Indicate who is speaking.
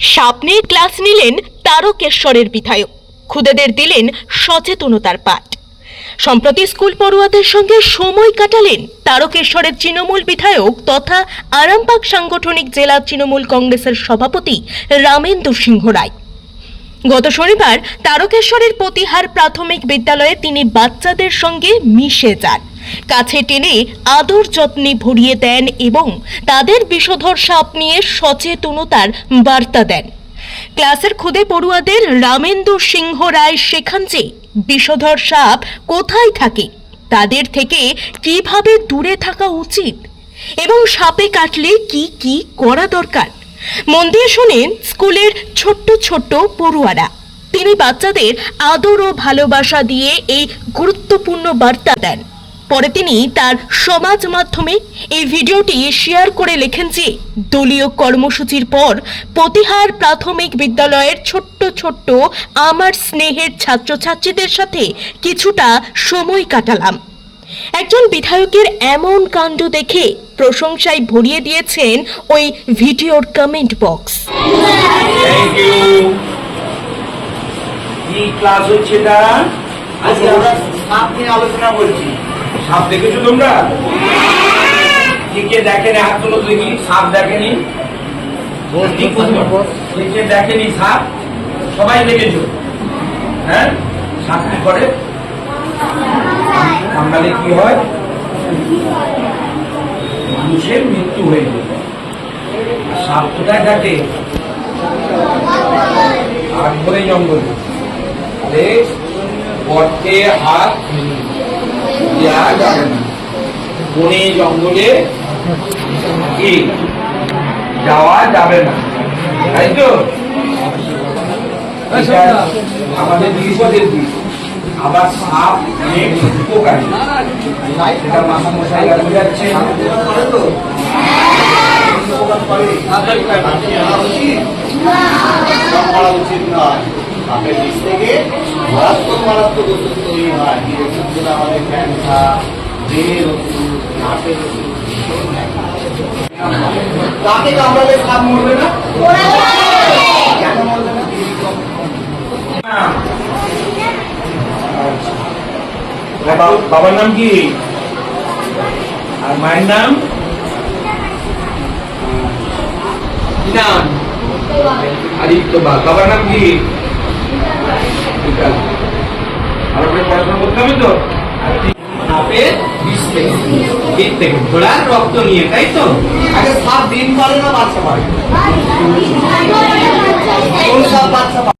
Speaker 1: সাপ ক্লাস নিলেন তারকেশ্বরের বিধায়ক। খুদেদের দিলেন সচেতনতার পাঠ। সম্প্রতি স্কুল পড়ুয়াদের সঙ্গে সময় কাটালেন তারকেশ্বরের তৃণমূল বিধায়ক তথা আরামবাগ সাংগঠনিক জেলা তৃণমূল কংগ্রেসের সভাপতি রামেন্দু সিংহ রায়। গত শনিবার তারকেশ্বরের প্রতিহার প্রাথমিক বিদ্যালয়ে তিনি বাচ্চাদের সঙ্গে মিশে যান। কাছে টেনে আদর যত্নে ভরিয়ে দেন এবং তাদের বিষধর সাপ নিয়ে সচেতনতার বার্তা দেন। ক্লাসের খুদে পড়ুয়াদের রামেন্দু সিংহ রায় শেখান যে বিষধর সাপ কোথায় থাকে, তাদের থেকে কীভাবে দূরে থাকা উচিত এবং সাপে কাটলে কি কি করা দরকার, মন দিয়ে শোনেন স্কুলের ছোট্ট ছোট্ট পড়ুয়ারা। তিনি বাচ্চাদের আদর ও ভালোবাসা দিয়ে এই গুরুত্বপূর্ণ বার্তা দেন। পরে তিনি তার সমাজ মাধ্যমে এই ভিডিওটি শেয়ার করে লেখেন যে, দলীয় কর্মসূচির পর প্রতিহার প্রাথমিক বিদ্যালয়ের ছোট্ট ছোট্ট আমার স্নেহের ছাত্রছাত্রীদের সাথে কিছুটা সময় কাটালাম। একজন বিধায়কের এমন কাণ্ড দেখে প্রশংসায় ভরিয়ে দিয়েছেন ওই ভিডিওর কমেন্ট বক্স
Speaker 2: ক্লাস হচ্ছে আজকে আমরা নিয়ে আলোচনা করছি। সাপ দেখেছ তোমরা? কে কে দেখেনি, হাত তুলো দেখি, সাপ দেখেনি। কে কে দেখেনি সাপ। সবাই দেখেছ? হ্যাঁ? সাপ কি করে? কামড়ালে কি হয়? মানুষের মৃত্যু হয়ে যায়। সাপ কোথায় থাকে? আগ ভরে জঙ্গল গর্তে হাত দেওয়া যাবে না বনে জঙ্গলে কি? যাওয়া যাবে না। তাই তো? আমাদের বিপদের দিক আবার সাপ অনেক উপকারী। সেটা মাথা মশাইরা বোঝাচ্ছে
Speaker 3: করা উচিত নয়। থেকে মারাত্মক ওষুধ তৈরি হয়। এই ওষুধগুলো আমাদের ক্যান্সার ব্রেনের ওষুধ নাকের ওষুধ তাকে কামড়ালে সাপ মরবে না কেন মরবে না?
Speaker 2: বাবার নাম কি? আর মায়ের নাম? নাম? আদিত্য বাবার নাম কি? বিকাশ
Speaker 4: রক্ত নিয়ে তাই তো?
Speaker 3: আগে সাপ দিন পারে না বাচ্চা পারে? কোন বাচ্চা